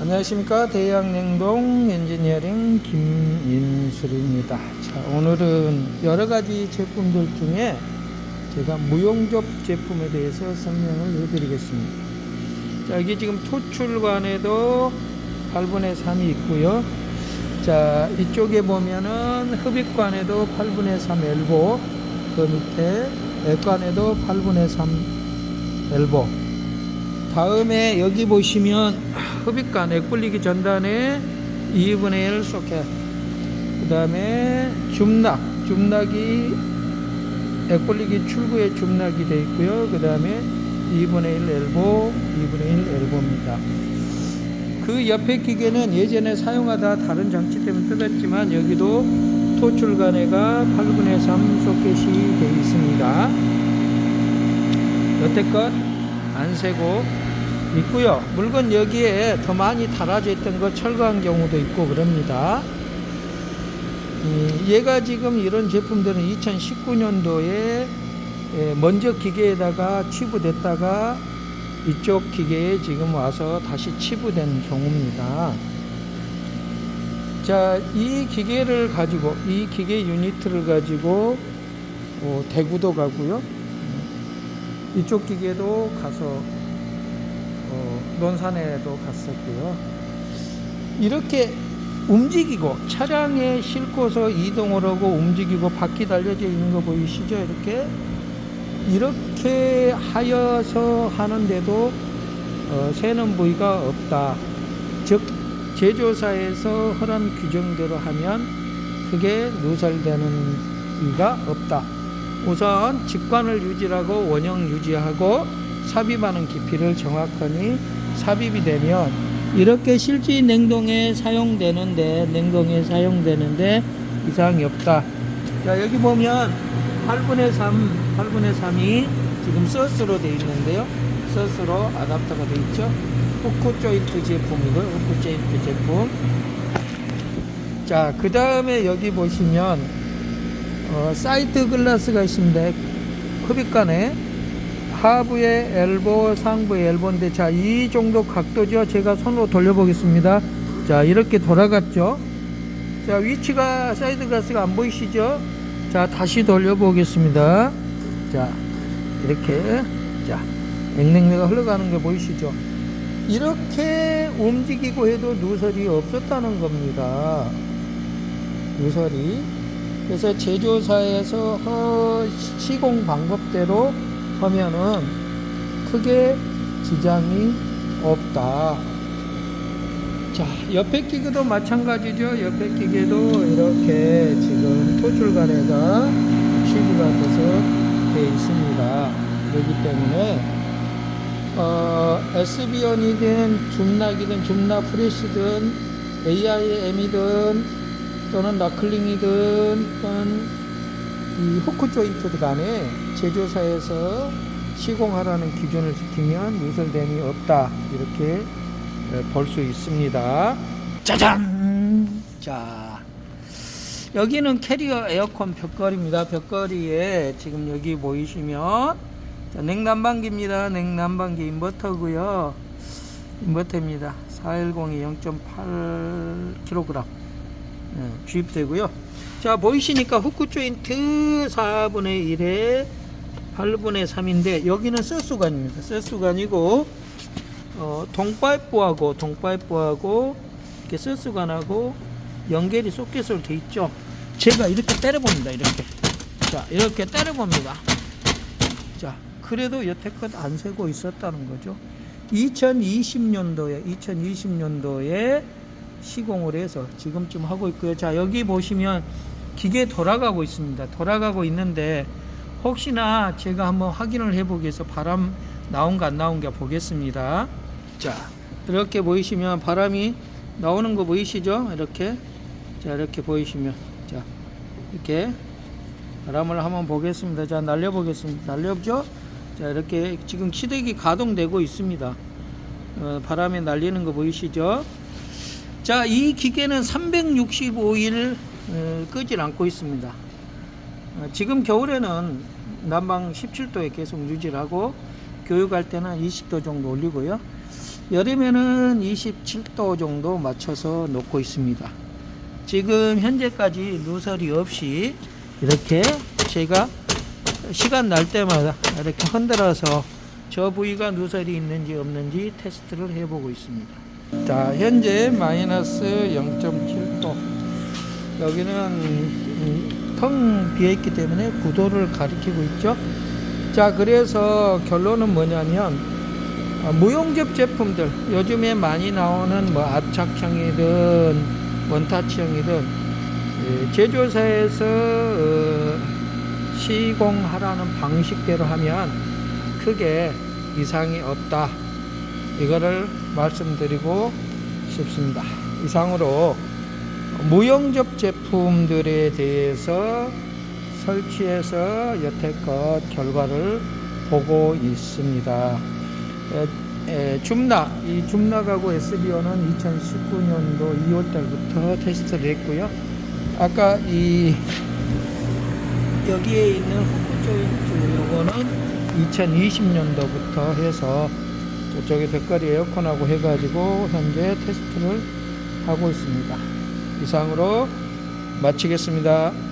안녕하십니까. 대양냉동 엔지니어링 김인술입니다. 자 오늘은 여러가지 제품들 중에 제가 무용접 제품에 대해서 설명을 해드리겠습니다. 자 여기 지금 토출관에도 8분의 3이 있고요. 자 이쪽에 보면은 흡입관에도 8분의 3 엘보 그 밑에 액관에도 8분의 3 엘보 다음에 여기 보시면 흡입관 액불리기 전단에 2분의 1 소켓 그 다음에 줌낙 줌낙이 액불리기 출구에 줌낙이 되어 있고요. 그 다음에 2분의 1 엘보 2분의 1 엘보입니다. 그 옆에 기계는 예전에 사용하다 다른 장치 때문에 뜯었지만 여기도 토출관에가 8분의 3 소켓이 되어 있습니다. 여태껏 안 세고 있고요. 물건 여기에 더 많이 달아져 있던 거 철거한 경우도 있고 그럽니다. 음, 얘가 지금 이런 제품들은 2019년도에 먼저 기계에다가 치부됐다가 이쪽 기계에 지금 와서 다시 치부된 경우입니다. 자, 이 기계를 가지고, 이 기계 유니트를 가지고 어, 대구도 가고요. 이쪽 기계도 가서 어, 논산에도 갔었고요. 이렇게 움직이고 차량에 싣고서 이동을 하고 움직이고 바퀴 달려져 있는 거 보이시죠? 이렇게 이렇게 하여서 하는데도 어, 새는 부위가 없다. 즉 제조사에서 허락 규정대로 하면 크게 누설되는 부위가 없다. 우선 직관을 유지하고 원형 유지하고 삽입하는 깊이를 정확하니 삽입이 되면 이렇게 실지 냉동에 사용되는데 냉동에 사용되는데 이상이 없다. 자 여기 보면 8분의 3, 8분의 3이 지금 서스로 되어 있는데요. 서스로 아답터가 되어 있죠. 후크 조인트 제품이고요. 후크 조인트 제품. 자, 그 다음에 여기 보시면 어, 사이드 글라스가 있습니다. 흡입관에 하부의 엘보, 상부의 엘보인데 자, 이 정도 각도죠. 제가 손으로 돌려보겠습니다. 자, 이렇게 돌아갔죠. 자, 위치가 사이드 글라스가 안 보이시죠? 자, 다시 돌려보겠습니다. 자, 이렇게 자, 냉랭내가 흘러가는 게 보이시죠? 이렇게 움직이고 해도 누설이 없었다는 겁니다. 누설이. 그래서 제조사에서 허 시공 방법대로 하면은 크게 지장이 없다. 자, 옆에 기계도 마찬가지죠. 옆에 기계도 이렇게 지금 토출관에가 시비가 돼서 돼 있습니다. 그렇기 때문에 어, SB온이든 줌락이든 줌락 프레시든 AIM이든 또는 너클링이든 또는 이 후크 조인트 간에 제조사에서 시공하라는 기준을 지키면 누설됨이 없다 이렇게 볼 수 있습니다. 짜잔! 자 여기는 캐리어 에어컨 벽걸이입니다. 벽걸이에 지금 여기 보이시면 자, 냉난방기입니다. 냉난방기 인버터고요. 인버터입니다. 410이 0.8kg 네, 주입되고요. 자 보이시니까 후크 조인트 4분의 1에 8분의 3인데 여기는 서수관입니다. 서수관이고 어, 동파이프하고 동파이프하고 이렇게 서수관하고 연결이 소켓으로 돼 있죠. 제가 이렇게 때려봅니다. 이렇게 자 이렇게 때려봅니다. 자 그래도 여태껏 안 세고 있었다는 거죠. 2020년도에 2020년도에 시공을 해서 지금쯤 하고 있고요. 자, 여기 보시면 기계 돌아가고 있습니다. 돌아가고 있는데 혹시나 제가 한번 확인을 해보기 위해서 바람 나온 거안 나온 거 보겠습니다. 자, 이렇게 보이시면 바람이 나오는 거 보이시죠? 이렇게. 자, 이렇게 보이시면. 자, 이렇게 바람을 한번 보겠습니다. 자, 날려보겠습니다. 날려보죠? 자, 이렇게 지금 치대기 가동되고 있습니다. 어, 바람에 날리는 거 보이시죠? 자, 이 기계는 365일 어, 끄질 않고 있습니다. 어, 지금 겨울에는 난방 17도에 계속 유지를 하고 교육할 때는 20도 정도 올리고요. 여름에는 27도 정도 맞춰서 놓고 있습니다. 지금 현재까지 누설이 없이 이렇게 제가 시간 날 때마다 이렇게 흔들어서 저 부위가 누설이 있는지 없는지 테스트를 해보고 있습니다. 자, 현재 마이너스 0.7도. 여기는 음, 텅 비어있기 때문에 9도를 가리키고 있죠. 자, 그래서 결론은 뭐냐면 아, 무용접 제품들 요즘에 많이 나오는 뭐 압착형이든 원타치형이든 예, 제조사에서 어, 시공하라는 방식대로 하면 크게 이상이 없다 이거를 말씀드리고 싶습니다 이상으로 무용접 제품들에 대해서 설치해서 여태껏 결과를 보고 있습니다 에, 에, 줌나 이 줌나가고 SBO는 2019년도 2월 달부터 테스트를 했고요. 아까 이 여기에 있는 후크 조인트 요거는 2020년도부터 해서 저쪽에 백거리 에어컨하고 해가지고 현재 테스트를 하고 있습니다. 이상으로 마치겠습니다.